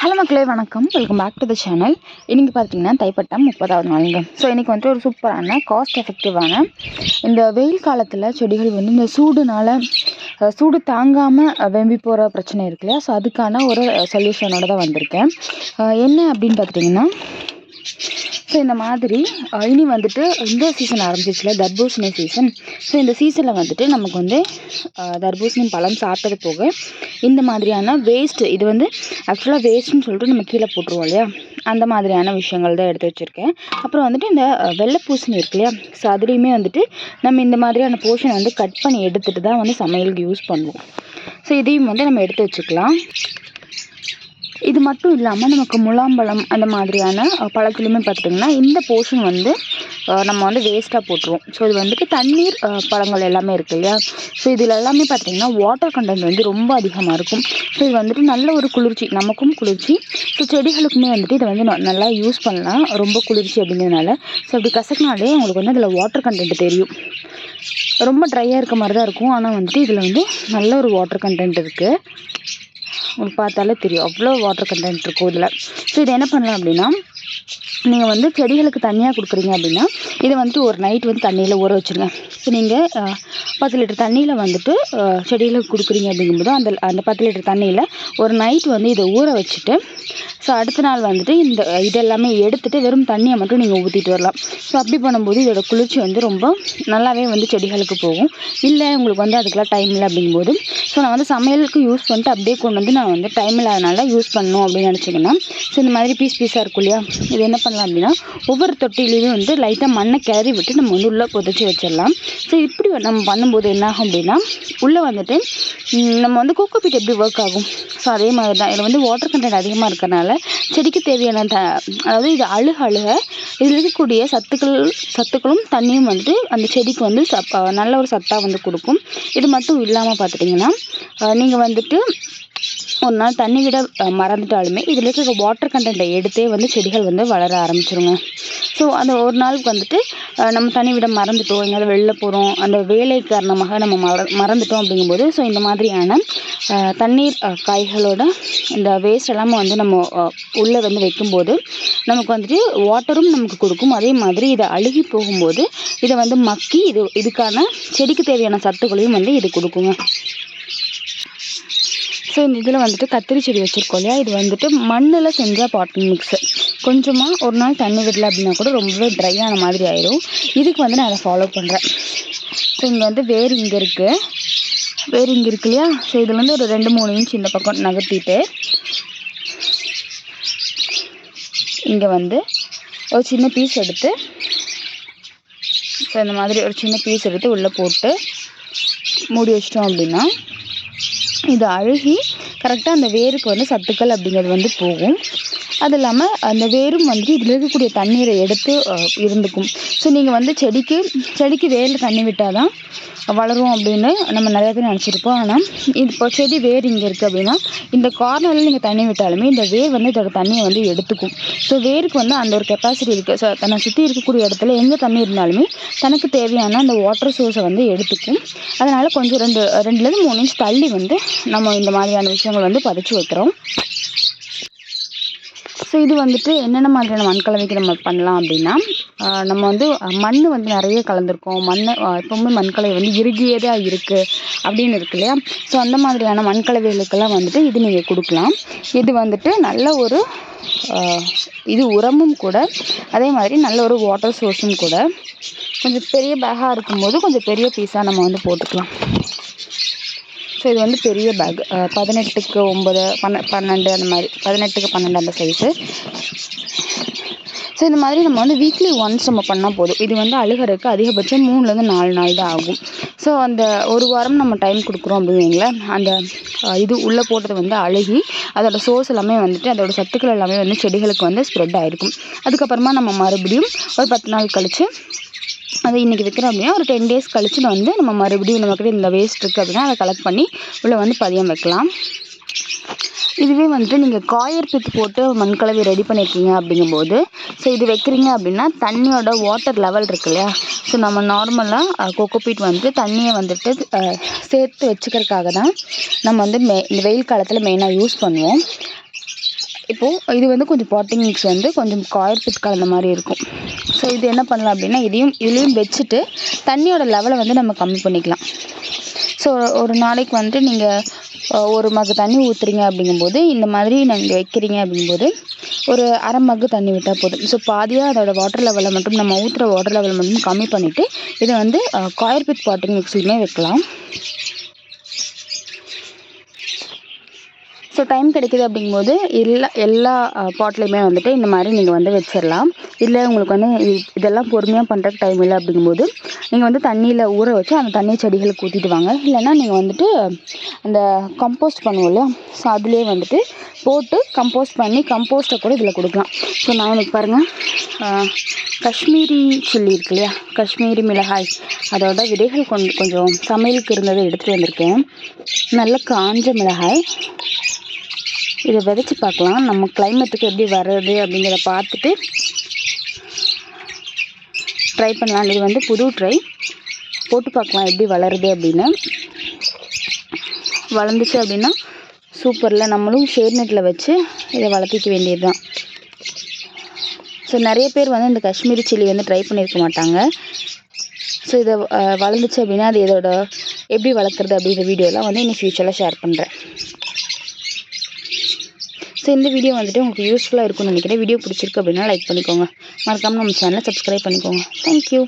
Hello மக்களே வணக்கம். Welcome back to the channel இன்றைக்கி பார்த்தீங்கன்னா தைப்பட்டம் முப்பதாவது நாளுங்க. ஸோ இன்றைக்கி வந்துட்டு ஒரு சூப்பரான காஸ்ட் எஃபெக்டிவான இந்த வெயில் காலத்தில் செடிகள் வந்து இந்த சூடுனால் சூடு தாங்காமல் வெம்பி போகிற பிரச்சனை இருக்கு இல்லையா? ஸோ அதுக்கான ஒரு சொல்யூஷனோட தான் வந்திருக்கேன். என்ன அப்படின்னு பார்த்துட்டிங்கன்னா ஸோ இந்த மாதிரி இனி வந்துட்டு இந்த சீசன் ஆரம்பிச்சிச்சுல தர்பூசணி சீசன் ஸோ இந்த சீசனில் வந்துட்டு நமக்கு வந்து தர்பூசணி பழம் சாப்பிட்டது போக இந்த மாதிரியான வேஸ்ட்டு இது வந்து ஆக்சுவலாக வேஸ்ட்னு சொல்லிட்டு நம்ம கீழே போட்டுருவோம் இல்லையா? அந்த மாதிரியான விஷயங்கள் தான் எடுத்து வச்சுருக்கேன். அப்புறம் வந்துட்டு இந்த வெள்ளை பூசணி இருக்கு இல்லையா? ஸோ அதுலேயுமே வந்துட்டு நம்ம இந்த மாதிரியான போர்ஷனை வந்து கட் பண்ணி எடுத்துகிட்டு தான் வந்து சமையலுக்கு யூஸ் பண்ணுவோம். ஸோ இதையும் வந்து நம்ம எடுத்து வச்சுக்கலாம். இது மட்டும் இல்லாமல் நமக்கு முலாம்பழம் அந்த மாதிரியான பழத்துலையுமே பார்த்துட்டிங்கன்னா இந்த போர்ஷன் வந்து நம்ம வந்து வேஸ்ட்டாக போட்டுருவோம். ஸோ இது வந்துட்டு தண்ணீர் பழங்கள் எல்லாமே இருக்குது இல்லையா? ஸோ இதில் எல்லாமே பார்த்திங்கன்னா வாட்டர் கண்டென்ட் வந்து ரொம்ப அதிகமாக இருக்கும். ஸோ இது வந்துட்டு நல்ல ஒரு குளிர்ச்சி நமக்கும் குளிர்ச்சி. ஸோ செடிகளுக்குமே வந்துட்டு இதை வந்து நல்லா யூஸ் பண்ணலாம். ரொம்ப குளிர்ச்சி அப்படிங்கிறதுனால. ஸோ அப்படி கசக்கினாலே உங்களுக்கு வந்து அதில் வாட்டர் கண்டென்ட் தெரியும். ரொம்ப ட்ரையாக இருக்க மாதிரி தான் இருக்கும். ஆனால் வந்துட்டு இதில் வந்து நல்ல ஒரு வாட்டர் கண்டென்ட் இருக்குது பார்த்தாலே தெரியும். அவ்வளோ வாட்டர் கண்டென்ட் இருக்கும் இதில். ஸோ இதை என்ன பண்ணலாம் அப்படின்னா நீங்கள் வந்து செடிகளுக்கு தனியாக கொடுக்குறீங்க அப்படின்னா இதை வந்துட்டு ஒரு நைட் வந்து தண்ணியில் ஊற வச்சுருங்க. இப்போ நீங்கள் பத்து லிட்டர் தண்ணியில் வந்துட்டு செடியில் கொடுக்குறீங்க அப்படிங்கும்போது அந்த அந்த பத்து லிட்டர் தண்ணியில் ஒரு நைட் வந்து இதை ஊற வச்சுட்டு ஸோ அடுத்த நாள் வந்துட்டு இந்த இதெல்லாமே எடுத்துகிட்டு வெறும் தண்ணியை மட்டும் நீங்கள் ஊற்றிட்டு வரலாம். ஸோ அப்படி பண்ணும்போது இதோட குளிர்ச்சி வந்து ரொம்ப நல்லாவே வந்து செடிகளுக்கு போகும். இல்லை உங்களுக்கு வந்து அதுக்கெல்லாம் டைம் இல்லை அப்படிங்கும்போது ஸோ நான் வந்து சமையலுக்கு யூஸ் பண்ணிட்டு அப்படியே கொண்டு வந்து நான் வந்து டைம் இல்லாதனால யூஸ் பண்ணணும் அப்படின்னு நினச்சிங்கன்னா ஸோ இந்த மாதிரி பீஸ் பீஸாக இருக்கும் இல்லையா இது என்ன பண்ணலாம் அப்படின்னா ஒவ்வொரு தொட்டிலையும் வந்து லைட்டாக மண்ணை கிளறி விட்டு நம்ம வந்து உள்ளே புதைச்சி வச்சிடலாம். ஸோ இப்படி நம்ம பண்ணும்போது என்ன ஆகும் அப்படின்னா உள்ளே வந்துட்டு நம்ம வந்து கோகோபீட் எப்படி ஒர்க் ஆகும்? ஸோ அதே மாதிரி தான் இதில் வந்து வாட்டர் கண்டென்ட் அதிகமாக இருக்கறனால செடிக்கு தேவையான த அதாவது இது அழுக அழுக இதில் இருக்கக்கூடிய சத்துக்கள் சத்துக்களும் தண்ணியும் வந்துட்டு அந்த செடிக்கு வந்து சப் நல்ல ஒரு சத்தாக வந்து கொடுக்கும். இது மட்டும் இல்லாமல் பார்த்துட்டிங்கன்னா நீங்கள் வந்துட்டு ஒரு நாள் தண்ணி விட மறந்துட்டாலுமே இதில் இருக்கிற வாட்டர் கண்டென்ட்டை எடுத்தே வந்து செடிகள் வந்து வளர ஆரம்பிச்சிருங்க. ஸோ அந்த ஒரு நாளுக்கு வந்துட்டு நம்ம தண்ணி விட மறந்துட்டோம். எங்கேயாவது வெளில போகிறோம் அந்த வேலை காரணமாக நம்ம மற மறந்துட்டோம் அப்படிங்கும்போது ஸோ இந்த மாதிரியான தண்ணீர் காய்களோட இந்த வேஸ்ட் எல்லாமே வந்து நம்ம உள்ளே வந்து வைக்கும்போது நமக்கு வந்துட்டு வாட்டரும் நமக்கு கொடுக்கும். அதே மாதிரி இதை அழுகி போகும்போது இதை வந்து மக்கி இது இதுக்கான செடிக்கு தேவையான சத்துக்களையும் வந்து இது கொடுக்குங்க. ஸோ இந்த இதில் வந்துட்டு கத்திரி செடி வச்சுருக்கோம் இல்லையா? இது வந்துட்டு மண்ணில் செஞ்ச பாட்டன் மிக்ஸு கொஞ்சமாக ஒரு நாள் தண்ணி விடல அப்படின்னா கூட ரொம்பவே ட்ரை ஆன மாதிரி ஆயிடும் இதுக்கு வந்து நான் அதை ஃபாலோ பண்ணுறேன் ஸோ இங்கே வந்து வேர் இங்கே இருக்குது வேர் இங்கே இருக்கு இல்லையா? ஸோ இதில் வந்து ஒரு ரெண்டு மூணு இன்ச் இந்த பக்கம் நகர்த்திட்டு இங்கே வந்து ஒரு சின்ன பீஸ் எடுத்து ஸோ இந்த மாதிரி ஒரு சின்ன பீஸ் எடுத்து உள்ளே போட்டு மூடி வச்சிட்டோம் அப்படின்னா இது அழுகி கரெக்டாக அந்த வேருக்கு வந்து சத்துக்கள் அப்படிங்கிறது வந்து போகும். அது இல்லாமல் அந்த வேரும் வந்து இதில் இருக்கக்கூடிய தண்ணீரை எடுத்து இருந்துக்கும். ஸோ நீங்கள் வந்து செடிக்கு செடிக்கு வேரில் தண்ணி விட்டால் தான் வளரும் அப்படின்னு நம்ம நிறைய பேர் நினச்சிருப்போம். ஆனால் இது இப்போ செடி வேர் இங்கே இருக்குது அப்படின்னா இந்த கார்னரில் நீங்கள் தண்ணி விட்டாலுமே இந்த வேர் வந்து இதோட தண்ணியை வந்து எடுத்துக்கும். ஸோ வேருக்கு வந்து அந்த ஒரு கெப்பாசிட்டி இருக்குது ஸோ தன்னை சுற்றி இருக்கக்கூடிய இடத்துல எங்கே தண்ணி இருந்தாலுமே தனக்கு தேவையான அந்த வாட்டர் சோர்ஸை வந்து எடுத்துக்கும். அதனால் கொஞ்சம் ரெண்டு ரெண்டுலேருந்து மூணு இன்ச் தள்ளி வந்து நம்ம இந்த மாதிரியான விஷயங்கள் வந்து பதிச்சு வைக்கிறோம். ஸோ இது வந்துட்டு என்னென்ன மாதிரியான மண் கலவைக்கு நம்ம பண்ணலாம் அப்படின்னா நம்ம வந்து மண் வந்து நிறைய கலந்துருக்கோம். மண் எப்போவுமே மண்கலவை வந்து இறுகியதாக இருக்குது அப்படின்னு இருக்கு இல்லையா? ஸோ அந்த மாதிரியான மண்கலவைகளுக்கெல்லாம் வந்துட்டு இது நீங்கள் கொடுக்கலாம். இது வந்துட்டு நல்ல ஒரு இது உரமும் கூட அதே மாதிரி நல்ல ஒரு வாட்டர் சோர்ஸும் கூட கொஞ்சம் பெரிய பேக்காக இருக்கும்போது கொஞ்சம் பெரிய பீஸாக நம்ம வந்து போட்டுக்கலாம். ஸோ இது வந்து பெரிய பேக் பதினெட்டுக்கு ஒம்பது பன்ன பன்னெண்டு அந்த மாதிரி பதினெட்டுக்கு பன்னெண்டு அந்த சைஸு ஸோ இந்த மாதிரி நம்ம வந்து வீக்லி ஒன்ஸ் நம்ம பண்ணால் போதும். இது வந்து அழுகிறதுக்கு அதிகபட்சம் மூணுலேருந்து நாலு நாள் தான் ஆகும். ஸோ அந்த ஒரு வாரம் நம்ம டைம் கொடுக்குறோம் அப்படின்னு அந்த இது உள்ளே போட்டது வந்து அழுகி அதோட சோர்ஸ் எல்லாமே வந்துட்டு அதோட சத்துக்கள் எல்லாமே வந்து செடிகளுக்கு வந்து ஸ்ப்ரெட் ஆகிருக்கும் அதுக்கப்புறமா நம்ம மறுபடியும் ஒரு பத்து நாள் கழித்து அதை இன்றைக்கி விற்கிறோம் அப்படின்னா ஒரு டென் டேஸ் கழிச்சு வந்து நம்ம மறுபடியும் நம்மக்கிட்ட இந்த வேஸ்ட் இருக்குது அப்படின்னா அதை கலெக்ட் பண்ணி உள்ளே வந்து பதியம் வைக்கலாம். இதுவே வந்துட்டு நீங்கள் காயர் பித்து போட்டு மண்கலவை ரெடி பண்ணியிருக்கீங்க அப்படிங்கும்போது ஸோ இது வைக்கிறீங்க அப்படின்னா தண்ணியோட வாட்டர் லெவல் இருக்கு இல்லையா? ஸோ நம்ம நார்மலாக கோகோபீட் வந்து தண்ணியை வந்துட்டு சேர்த்து வச்சுக்கிறதுக்காக தான் நம்ம வந்து மெ இந்த வெயில் காலத்தில் மெயினாக யூஸ் பண்ணுவோம். இப்போது இது வந்து கொஞ்சம் பாட்டிங் மிக்ஸ் வந்து கொஞ்சம் காயர்பித் கலந்த மாதிரி இருக்கும். ஸோ இது என்ன பண்ணலாம் அப்படின்னா இதையும் இதுலேயும் வச்சுட்டு தண்ணியோட லெவலை வந்து நம்ம கம்மி பண்ணிக்கலாம். ஸோ ஒரு நாளைக்கு வந்துட்டு நீங்கள் ஒரு மக்கு தண்ணி ஊற்றுறீங்க அப்படிங்கும்போது இந்த மாதிரி நீங்கள் வைக்கிறீங்க அப்படிங்கும்போது ஒரு அரை மக்கு தண்ணி விட்டால் போதும். ஸோ பாதியாக அதோட வாட்டர் லெவலை மட்டும் நம்ம ஊற்றுற வாட்டர் லெவலை மட்டும் கம்மி பண்ணிவிட்டு இதை வந்து காயர்பித் பாட்டிங் மிக்ஸ்லையுமே வைக்கலாம். ஸோ டைம் கிடைக்குது அப்படிங்கும்போது எல்லா எல்லா பாட்லேயுமே வந்துட்டு இந்த மாதிரி நீங்கள் வந்து வச்சிடலாம் இல்லை உங்களுக்கு வந்து இதெல்லாம் பொறுமையாக பண்ணுறதுக்கு டைம் இல்லை அப்படிங்கும்போது நீங்கள் வந்து தண்ணியில் ஊற வச்சு அந்த தண்ணி செடிகளுக்கு ஊற்றிட்டு வாங்க. இல்லைன்னா நீங்கள் வந்துட்டு அந்த கம்போஸ்ட் பண்ணுவோம் இல்லையா? ஸோ அதுலேயே வந்துட்டு போட்டு கம்போஸ்ட் பண்ணி கம்போஸ்ட்டை கூட இதில் கொடுக்கலாம். ஸோ நான் எனக்கு பாருங்கள் காஷ்மீரி சில்லி இருக்கு இல்லையா? காஷ்மீரி மிளகாய். அதோட விதைகள் கொஞ்சம் கொஞ்சம் சமையலுக்கு இருந்ததை எடுத்துகிட்டு வந்திருக்கேன். நல்ல காஞ்ச மிளகாய். இதை விதைச்சி பார்க்கலாம். நம்ம கிளைமேட்டுக்கு எப்படி வர்றது அப்படிங்கிறத பார்த்துட்டு ட்ரை பண்ணலாம். இது வந்து புது ட்ரை போட்டு பார்க்கலாம் எப்படி வளருது அப்படின்னு. வளர்ந்துச்சு அப்படின்னா சூப்பரில் நம்மளும் ஷேட் நெட்டில் வச்சு இதை வளர்த்திக்க வேண்டியது தான் ஸோ நிறைய பேர் வந்து இந்த காஷ்மீரி சில்லி வந்து ட்ரை பண்ணியிருக்க மாட்டாங்க. ஸோ இதை வளர்ந்துச்சு அப்படின்னா அது இதோட எப்படி வளர்க்குறது அப்படிங்கிற வீடியோலாம் வந்து இன்னும் ஃப்யூச்சரில் ஷேர் பண்ணுறேன் ஸோ இந்த வீடியோ வந்துட்டு உங்களுக்கு யூஸ்ஃபுல்லாக இருக்கும்னு நினைக்கிறேன். வீடியோ பிடிச்சிருக்கு அப்படின்னா லைக் பண்ணிக்கோங்க. மறக்காமல் நம்ம சேனலை சப்ஸ்கிரைப் பண்ணிக்கோங்க. தேங்க்யூ